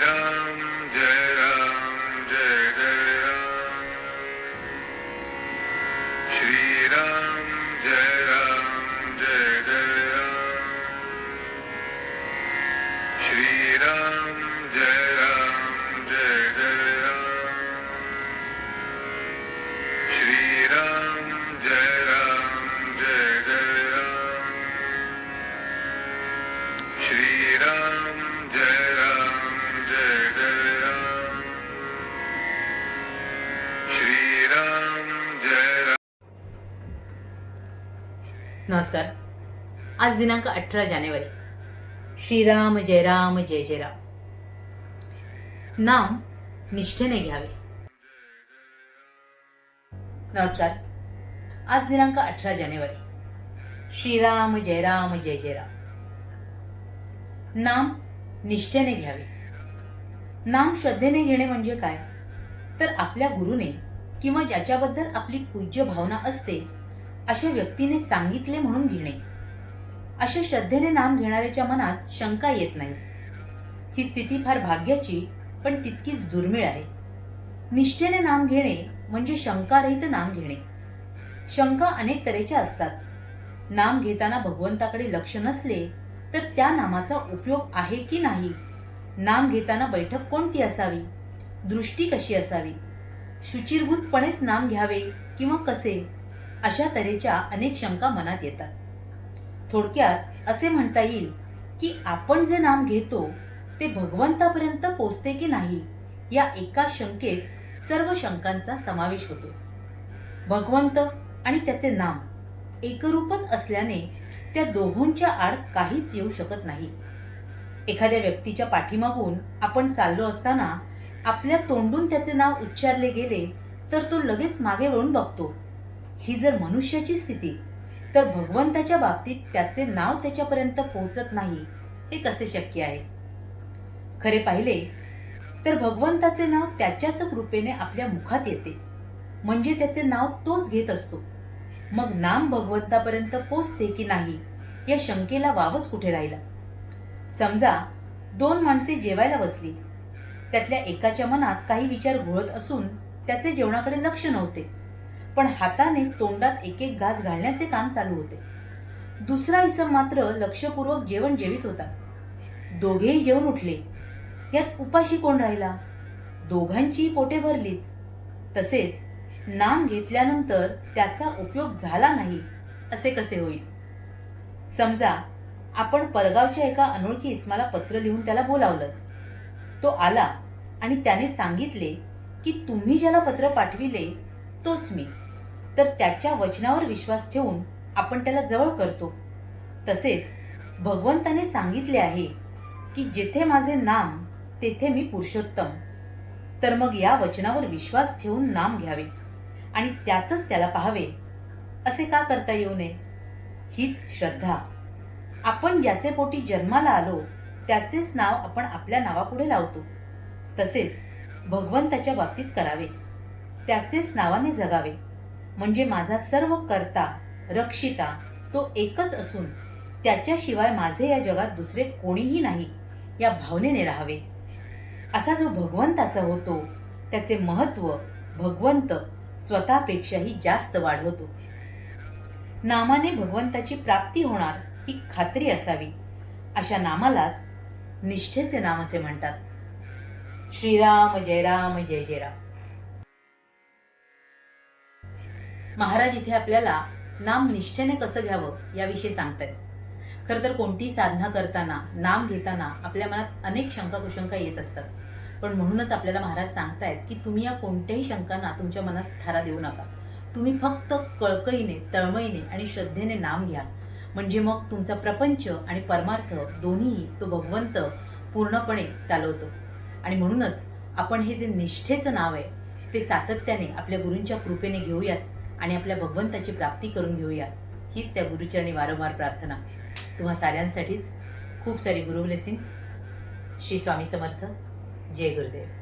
श्रीराम जय राम नमस्कार. आज दिनांक अठरा जानेवारी. श्रीराम जय राम जय जय राम. नाम निष्ठेने घ्यावे. नमस्कार. आज दिनांक अठरा जानेवारी. श्रीराम जय राम जय जय राम. नाम निष्ठेने घ्यावे. नाम श्रद्धेने घेणे म्हणजे काय? तर आपल्या गुरुने किंवा ज्याच्याबद्दल आपली पूज्य भावना असते अशा व्यक्तीने सांगितले म्हणून घेणे. अशा श्रद्धेने नाम घेणाऱ्याच्या मनात शंका येत नाही. ही स्थिती फार भाग्याची पण तितकीच दुर्मिळ आहे. निष्ठेने नाम घेणे म्हणजे शंकारहित नाम घेणे. शंका अनेक तऱ्हेच्या असतात. नाम घेताना भगवंताकडे लक्ष नसले तर त्या नामाचा उपयोग आहे की नाही? नाम घेताना बैठक कोणती असावी? दृष्टी कशी असावी? शुचिरभूतपणेच नाम घ्यावे किंवा कसे अशा तऱ्हेच्या अनेक शंका मनात येतात. थोडक्यात असे म्हणता येईल की आपण जे नाम घेतो ते भगवंतापर्यंत पोचते की नाही या एका शंकेत सर्व शंकांचा समावेश होतो. भगवंत आणि त्याचे नाम एकरूपच असल्याने त्या दोहोंच्या आड काहीच येऊ शकत नाही. एखाद्या व्यक्तीच्या पाठीमागून आपण चाललो असताना आपल्या तोंडून त्याचे नाव उच्चारले गेले तर तो लगेच मागे वळून बघतो. ही जर मनुष्याची स्थिती तर भगवंताच्या बाबतीत त्याचे नाव त्याच्यापर्यंत पोहोचत नाही हे कसे शक्य आहे? खरे पाहिले तर भगवंताचे नाव त्याच्याच कृपेने आपल्या मुखात येते. म्हणजे त्याचे नाव तोच घेत असतो. मग नाम भगवंतापर्यंत पोचते की नाही या शंकेला वावच कुठे राहिला? समजा दोन माणसे जेवायला बसली त्यातल्या एकाच्या मनात काही विचार घोळत असून त्याचे जेवणाकडे लक्ष नव्हते. पण हाताने तोंडात एक एक घास घालण्याचे काम चालू होते. दुसरा इसम मात्र लक्षपूर्वक जेवण जेवित होता. दोघेही जेवून उठले. यात उपाशी कोण राहिला? दोघांची पोटे भरलीच. तसेच नाम घेतल्यानंतर त्याचा उपयोग झाला नाही असे कसे होईल? समजा आपण परगावच्या एका अनोळखी इस्माला पत्र लिहून त्याला बोलावलं. तो आला आणि त्याने सांगितले की तुम्ही ज्याला पत्र पाठविले तोच मी. तर त्याच्या वचनावर विश्वास ठेवून आपण त्याला जवळ करतो. तसेच भगवंताने सांगितले आहे की जेथे माझे नाम तेथे मी पुरुषोत्तम. तर मग या वचनावर विश्वास ठेवून नाम घ्यावे आणि त्यातच त्याला पाहावे. असे का करता येऊ नये? हीच श्रद्धा. आपण ज्याचे पोटी जन्माला आलो त्याचेच नाव आपण आपल्या नावापुढे लावतो. तसेच भगवंताच्या बाबतीत करावे. त्याचेच नावाने जगावे. म्हणजे माझा सर्व करता रक्षिता तो एकच असून त्याच्याशिवाय माझे या जगात दुसरे कोणीही नाही या भावनेने राहावे. असा जो भगवंताचा होतो त्याचे महत्त्व भगवंत स्वतःपेक्षाही जास्त वाढवतो. नामाने भगवंताची प्राप्ती होणार ही खात्री असावी. अशा नामालाच निष्ठेचे नाम असे म्हणतात. श्रीराम जय राम जय जय राम. महाराज इथे आपल्याला नाम निष्ठेने कसं घ्यावं याविषयी सांगतायत खरं तर कोणतीही साधना करताना नाम घेताना आपल्या मनात अनेक शंका कुशंका येत असतात. पण म्हणूनच आपल्याला महाराज सांगतायत की तुम्ही या कोणत्याही शंकांना तुमच्या मनात थारा देऊ नका. तुम्ही फक्त कळकळीने तळमळीने आणि श्रद्धेने नाम घ्या. म्हणजे मग तुमचा प्रपंच आणि परमार्थ दोन्ही तो भगवंत पूर्णपणे चालवतो. आणि म्हणूनच आपण हे जे निष्ठेचं नाव आहे ते सातत्याने आपल्या गुरूंच्या कृपेने घेऊयात आणि आपल्या भगवंताची प्राप्ती करून घेऊया हीच त्या गुरुचरणी वारंवार प्रार्थना. तुम्हा साऱ्यांसाठीच खूप सारी गुरु ब्लेसिंग्स श्री स्वामी समर्थ. जय गुरुदेव.